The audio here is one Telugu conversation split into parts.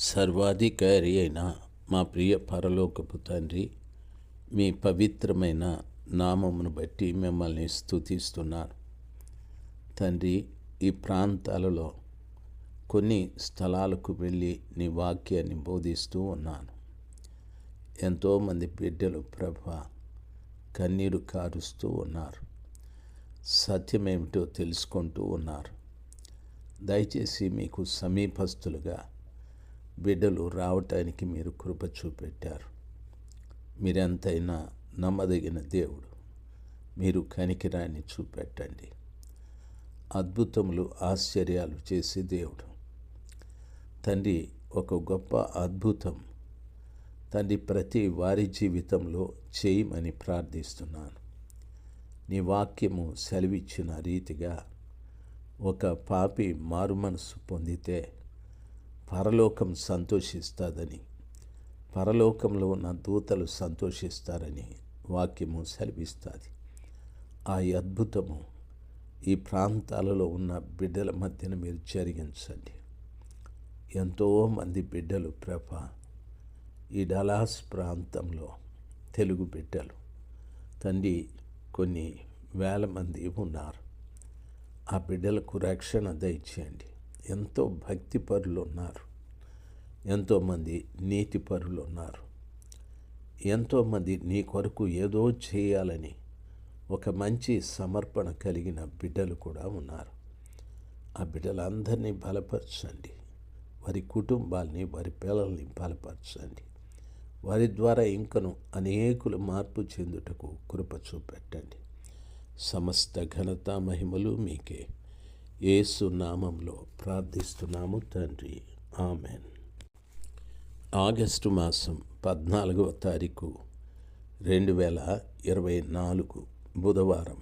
సర్వాధికారి అయిన మా ప్రియ పరలోకపు తండ్రి మీ పవిత్రమైన నామమును బట్టి మిమ్మల్ని స్థుతిస్తున్నారు తండ్రి ఈ ప్రాంతాలలో కొన్ని స్థలాలకు వెళ్ళి నీ వాక్యాన్ని బోధిస్తూ ఉన్నాను. ఎంతోమంది బిడ్డలు ప్రభ కన్నీరు కారుస్తూ ఉన్నారు. సత్యమేమిటో తెలుసుకుంటూ ఉన్నారు. దయచేసి మీకు సమీపస్తులుగా బిడ్డలు రావటానికి మీరు కృప చూపెట్టారు. మీరెంతైనా నమ్మదగిన దేవుడు. మీరు కనికిరాన్ని చూపెట్టండి. అద్భుతములు ఆశ్చర్యాలు చేసే దేవుడు. తండ్రి ఒక గొప్ప అద్భుతం. తండ్రి ప్రతి వారి జీవితంలో చేయమని ప్రార్థిస్తున్నాను. నీ వాక్యము సెలవిచ్చిన రీతిగా ఒక పాపి మారుమనసు పొందితే పరలోకం సంతోషిస్తుందని పరలోకంలో ఉన్న దూతలు సంతోషిస్తారని వాక్యము సెలవిస్తుంది. ఆ అద్భుతము ఈ ప్రాంతాలలో ఉన్న బిడ్డల మధ్యన మీరు జరిగించండి. ఎంతోమంది బిడ్డలు ప్రభ ఈ డలాస్ ప్రాంతంలో తెలుగు బిడ్డలు తండ్రి కొన్ని వేల మంది ఉన్నారు. ఆ బిడ్డలకు రక్షణ దయచేయండి. ఎంతో భక్తి పరులు ఉన్నారు. ఎంతోమంది నీతిపరులు ఉన్నారు. ఎంతోమంది నీ కొరకు ఏదో చేయాలని ఒక మంచి సమర్పణ కలిగిన బిడ్డలు కూడా ఉన్నారు. ఆ బిడ్డలందరినీ బలపరచండి. వారి కుటుంబాల్ని వారి పిల్లల్ని బలపరచండి. వారి ద్వారా ఇంకను అనేకులు మార్పు చెందుటకు కృప చూపెట్టండి. సమస్త ఘనత మహిమలు మీకే. ఏసు నామంలో ప్రార్థిస్తున్నాము తండ్రి. ఆమెన్. ఆగస్టు మాసం పద్నాలుగవ తారీఖు రెండు వేల ఇరవై నాలుగు బుధవారం.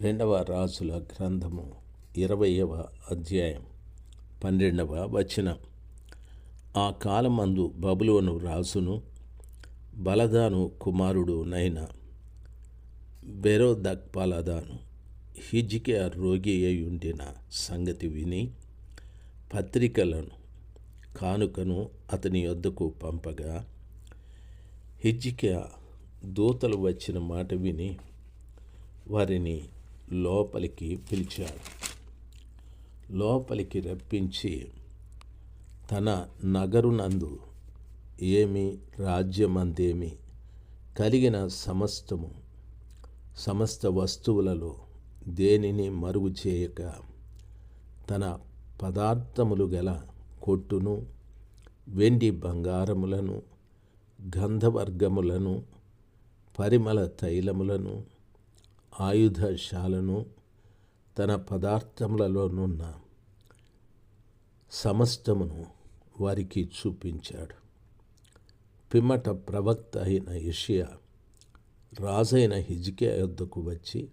రెండవ రాజుల గ్రంథము ఇరవయవ అధ్యాయం పన్నెండవ వచనం. ఆ కాలమందు బబులోను రాజును బలదాను కుమారుడు నైన బెరోదక్పాలదాను హిజికే రోగి అయి ఉండిన సంగతి విని పత్రికలను కానుకను అతని వద్దకు పంపగా హిజ్జికియా దూతలు వచ్చిన మాట విని వారిని లోపలికి పిలిచాడు. లోపలికి రప్పించి తన నగరునందు ఏమి రాజ్యమందేమి కలిగిన సమస్తము సమస్త వస్తువులలో దేనిని మరుగు చేయక తన పదార్థములు గల కొట్టును వెండి బంగారములను గంధవర్గములను పరిమళ తైలములను ఆయుధశాలను తన పదార్థములలోనున్న సమస్తమును వారికి చూపించాడు. పిమ్మట ప్రవక్త అయిన యషియా రాజైన హిజికే యొద్దకు వచ్చి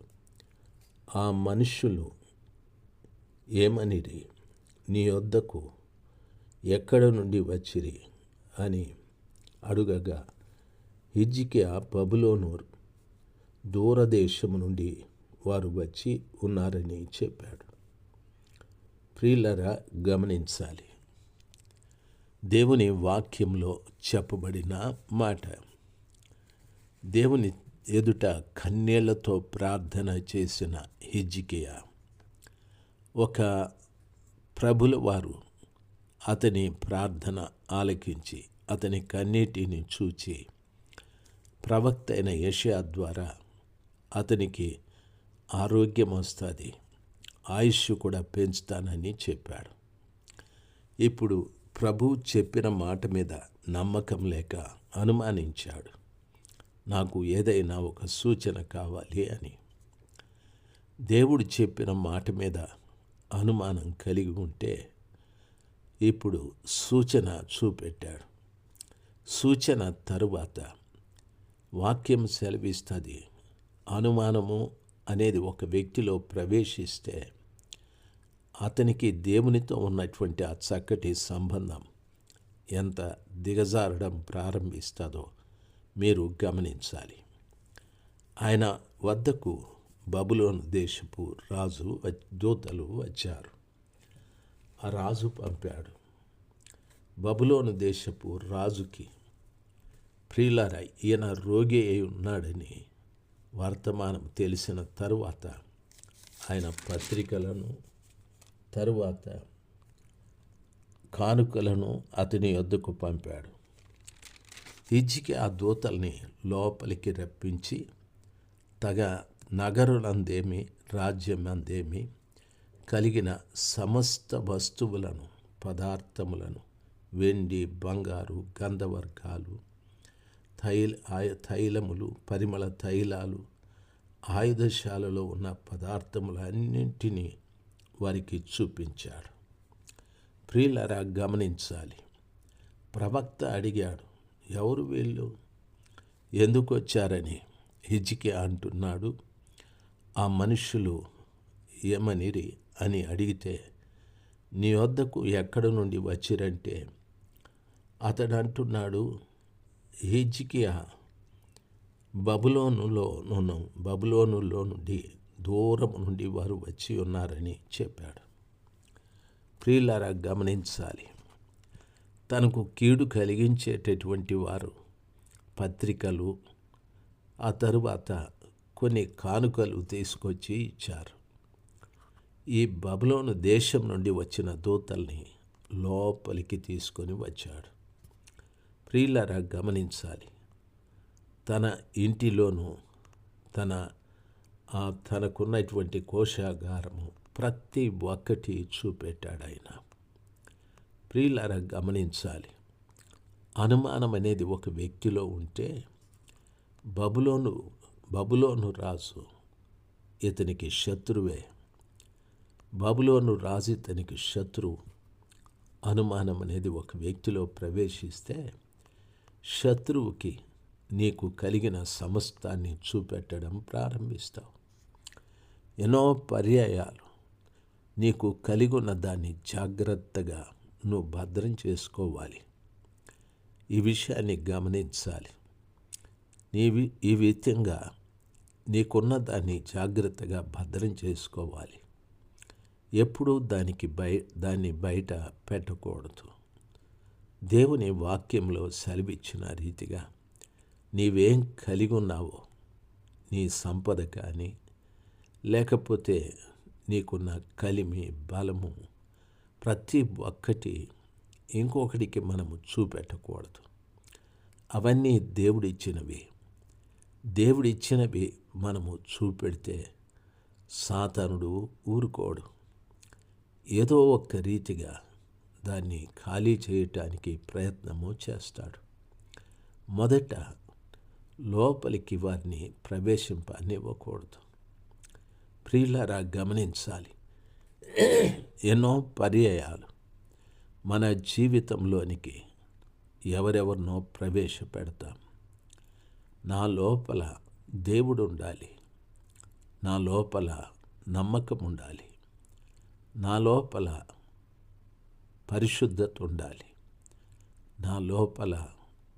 ఆ మనుష్యులు ఏమనిరి? నీ వద్దకు ఎక్కడ నుండి వచ్చిరి అని అడుగగా హిజ్కియా బబులోను దూరదేశము నుండి వారు వచ్చి ఉన్నారని చెప్పాడు. ప్రియులరా గమనించాలి. దేవుని వాక్యంలో చెప్పబడిన మాట. దేవుని ఎదుట కన్నీళ్ళతో ప్రార్థన చేసిన హిజ్కియా ఒక ప్రభుల వారు అతని ప్రార్థన ఆలకించి అతని కన్నీటిని చూచి ప్రవక్త అయిన యషయా ద్వారా అతనికి ఆరోగ్యం వస్తుంది ఆయుష్ కూడా పెంచుతానని చెప్పాడు. ఇప్పుడు ప్రభు చెప్పిన మాట మీద నమ్మకం లేక అనుమానించాడు. నాకు ఏదైనా ఒక సూచన కావాలి అని. దేవుడు చెప్పిన మాట మీద అనుమానం కలిగి ఉంటే ఇప్పుడు సూచన చూపెట్టాడు. సూచన తరువాత వాక్యం సెలవిస్తుంది. అనుమానము అనేది ఒక వ్యక్తిలో ప్రవేశిస్తే అతనికి దేవునితో ఉన్నటువంటి ఆ చక్కటి సంబంధం ఎంత దిగజారడం ప్రారంభిస్తుందో మీరు గమనించాలి. ఆయన వద్దకు బబులోను దేశపు రాజు వ- దూతలు వచ్చారు. రాజు పంపాడు. బబులోను దేశపు రాజుకి ప్రియులార ఈయన రోగి అయి ఉన్నాడని వర్తమానం తెలిసిన తరువాత ఆయన పత్రికలను తరువాత కానుకలను అతని వద్దకు పంపాడు. ఇచ్చికి ఆ దూతల్ని లోపలికి రప్పించి తగ నగరులందేమి రాజ్యం అందేమి కలిగిన సమస్త వస్తువులను పదార్థములను వెండి బంగారు గంధవర్గాలు తైల ఆయ తైలములు పరిమళ తైలాలు ఆయుధశాలలో ఉన్న పదార్థములన్నింటినీ వారికి చూపించాడు. ప్రియులరా గమనించాలి. ప్రవక్త అడిగాడు ఎవరు వీళ్ళు? ఎందుకు వచ్చారని? హిజికి అంటున్నాడు ఆ మనుషులు ఏమనిరి అని అడిగితే నీ వద్దకు ఎక్కడ నుండి వచ్చిరంటే? అతడు అంటున్నాడు హిజ్కియా బబులోనులో బబులోనులో నుండి దూరం నుండి వారు వచ్చి ఉన్నారని చెప్పాడు. ప్రియులారా గమనించాలి. తనకు కీడు కలిగించేటటువంటి వారు పత్రికలు ఆ తరువాత కొన్ని కానుకలు తీసుకొచ్చి ఇచ్చారు. ఈ బబులోను దేశం నుండి వచ్చిన దూతల్ని లోపలికి తీసుకొని వచ్చాడు. ప్రియులరా గమనించాలి. తన ఇంటిలోనూ తన తనకున్నటువంటి కోశాగారము ప్రతి ఒక్కటి చూపెట్టాడు ఆయన. ప్రియులారా గమనించాలి. అనుమానం అనేది ఒక వ్యక్తిలో ఉంటే బబులోను బబులోను రాజు ఇతనికి శత్రువే. బబులోను రాజు ఇతనికి శత్రువు అనుమానం అనేది ఒక వ్యక్తిలో ప్రవేశిస్తే శత్రువుకి నీకు కలిగిన సమస్తాన్ని చూపెట్టడం ప్రారంభిస్తావు. ఎన్నో పర్యాయాలు నీకు కలిగి ఉన్న దాన్ని జాగ్రత్తగా నువ్వు భద్రం చేసుకోవాలి. ఈ విషయాన్ని గమనించాలి. నీవి ఈ విధంగా నీకున్న దాన్ని జాగ్రత్తగా భద్రం చేసుకోవాలి. ఎప్పుడూ దానికి బయ దాన్ని బయట పెట్టకూడదు. దేవుని వాక్యంలో సెలవిచ్చిన రీతిగా నీవేం కలిగి ఉన్నావో నీ సంపద కానీ లేకపోతే నీకున్న కలిమి బలము ప్రతి ఒక్కటి ఇంకొకటికి మనము చూపెట్టకూడదు. అవన్నీ దేవుడిచ్చినవి. దేవుడిచ్చినవి మనము చూపెడితే సాతనుడు ఊరుకోడు. ఏదో ఒక్క రీతిగా దాన్ని ఖాళీ చేయటానికి ప్రయత్నము చేస్తాడు. మొదట లోపలికి వారిని ప్రవేశింపనివ్వకూడదు. ప్రియులరా గమనించాలి. ఎన్నో పర్యాయాలు మన జీవితంలోనికి ఎవరెవరినో ప్రవేశపెడతాం. నా లోపల దేవుడు ఉండాలి. నా లోపల నమ్మకం ఉండాలి. నా లోపల పరిశుద్ధత ఉండాలి నా లోపల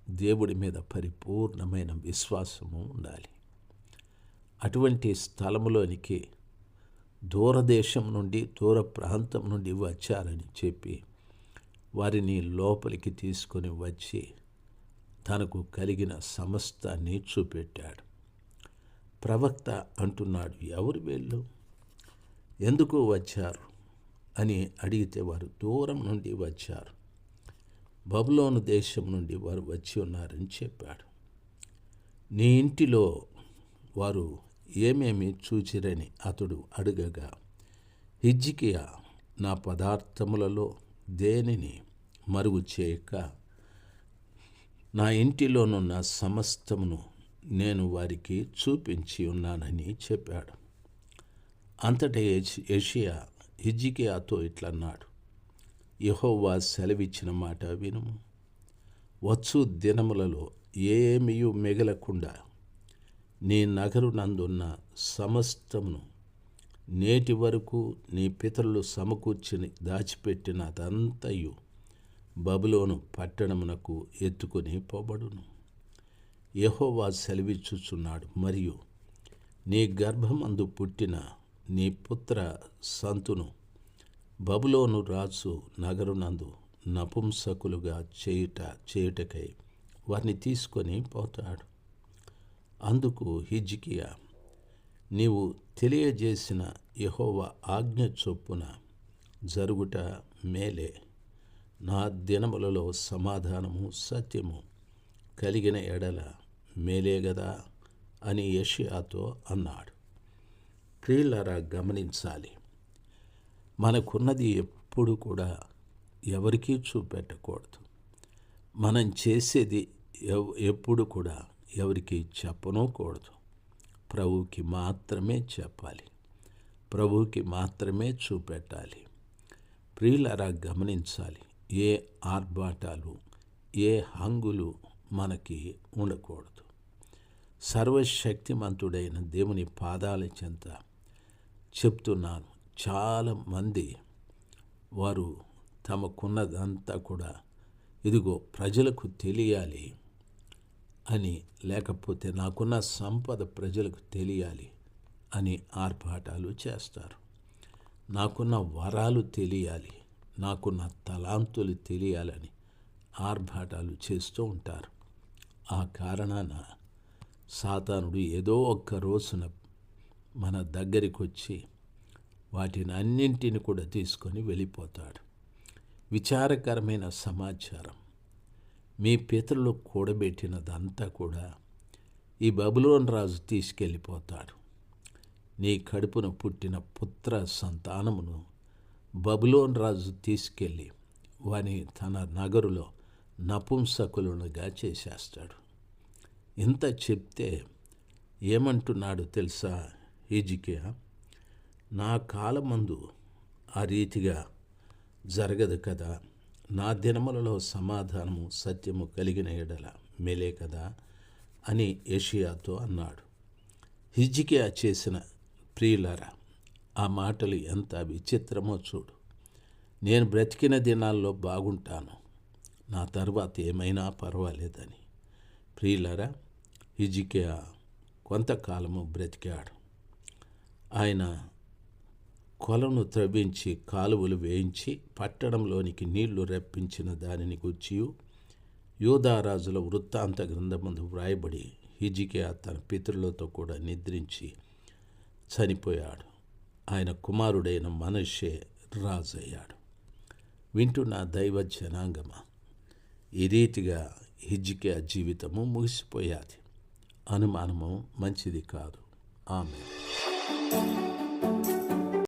దేవుడి మీద పరిపూర్ణమైన విశ్వాసము ఉండాలి. అటువంటి స్థలములోనికి దూరదేశం నుండి దూర ప్రాంతం నుండి వచ్చారని చెప్పి వారిని లోపలికి తీసుకొని వచ్చి తనకు కలిగిన సమస్తాన్ని చూపెట్టాడు. ప్రవక్త అంటున్నాడు ఎవరు వీళ్ళు? ఎందుకు వచ్చారు? అని అడిగితే వారు దూరం నుండి వచ్చారు. బబులోను దేశం నుండి వారు వచ్చి ఉన్నారని చెప్పాడు. నీ ఇంటిలో వారు ఏమేమి చూచిరని అతడు అడగగా హిజ్జికియా నా పదార్థములలో దేనిని మరుగు చేయక నా ఇంటిలోనున్న సమస్తమును నేను వారికి చూపించి ఉన్నానని చెప్పాడు. అంతటా ఏషియా హిజికియాతో ఇట్లన్నాడు యహోవా సెలవిచ్చిన మాట వినుము. వచ్చు దినములలో ఏమీ మిగలకుండా నీ నగరు నందున్న సమస్తమును నేటి వరకు నీ పితరులు సమకూర్చిని దాచిపెట్టిన అదంతయు బబులోను పట్టణమునకు ఎత్తుకొని పోబడును. యహోవా సెలవిచ్చుచున్నాడు మరియు నీ గర్భమందు పుట్టిన నీ పుత్ర సంతును. బబులోను రాజు నగరునందు నపుంసకులుగా చేయుట చేయుటకై వారిని తీసుకొని పోతాడు. అందుకు హిజ్కియా నీవు తెలియజేసిన యహోవ ఆజ్ఞ చొప్పున జరుగుట మేలే. నా దినములలో సమాధానము సత్యము కలిగిన ఎడల మేలే గదా అని యషియాతో అన్నాడు. ప్రియులారా గమనించాలి. మనకున్నది ఎప్పుడు కూడా ఎవరికీ చూపెట్టకూడదు. మనం చేసేది ఎప్పుడు కూడా ఎవరికి చెప్పనూకూడదు ప్రభువుకి మాత్రమే చెప్పాలి. ప్రభువుకి మాత్రమే చూపెట్టాలి. ప్రియులరా గమనించాలి. ఏ ఆర్భాటాలు ఏ హంగులు మనకి ఉండకూడదు. సర్వశక్తిమంతుడైన దేవుని పాదాల చెంత చెప్తున్నాను చాలామంది వారు తమకున్నదంతా కూడా ఇదిగో ప్రజలకు తెలియాలి అని లేకపోతే నాకున్న సంపద ప్రజలకు తెలియాలి అని ఆర్భాటాలు చేస్తారు. నాకున్న వరాలు తెలియాలి నాకున్న తలాంతులు తెలియాలని ఆర్భాటాలు చేస్తూ ఉంటారు. ఆ కారణాన సాతానుడు ఏదో ఒక్క రోజున మన దగ్గరికి వచ్చి వాటిని అన్నింటిని కూడా తీసుకొని వెళ్ళిపోతాడు. విచారకరమైన సమాచారం. మీ పితరులు కూడబెట్టినదంతా కూడా ఈ బబులోన్ రాజు తీసుకెళ్ళిపోతాడు. నీ కడుపున పుట్టిన పుత్ర సంతానమును బబులోన్ రాజు తీసుకెళ్ళి వాని తన నగరులో నపుంసకులుగా చేసేస్తాడు. ఇంత చెప్తే ఏమంటున్నాడు తెలుసా? ఈజికియా నా కాలమందు ఆ రీతిగా జరగదు కదా. నా దినములలో సమాధానము సత్యము కలిగిన ఎడల మేలే కదా అని ఏషియాతో అన్నాడు. హిజ్కియా చేసిన ప్రియులరా ఆ మాటలు ఎంత విచిత్రమో చూడు. నేను బ్రతికిన దినాల్లో బాగుంటాను నా తర్వాత ఏమైనా పర్వాలేదని. ప్రియులరా హిజికియా కొంతకాలము బ్రతికాడు. ఆయన కొలను త్రవ్వించి కాలువలు వేయించి పట్టణంలోనికి నీళ్ళు రప్పించిన దానిని గుర్చియు యోధారాజుల వృత్తాంత గ్రంథమందు వ్రాయబడి హిజికియా తన పితరులతో కూడా నిద్రించి చనిపోయాడు. ఆయన కుమారుడైన మనుష్యే రాజయ్యాడు. వింటున్న దైవ జనాంగమ? ఈ రీతిగా హిజ్కియా జీవితము ముగిసిపోయాది. అనుమానము మంచిది కాదు. ఆమె Thank you.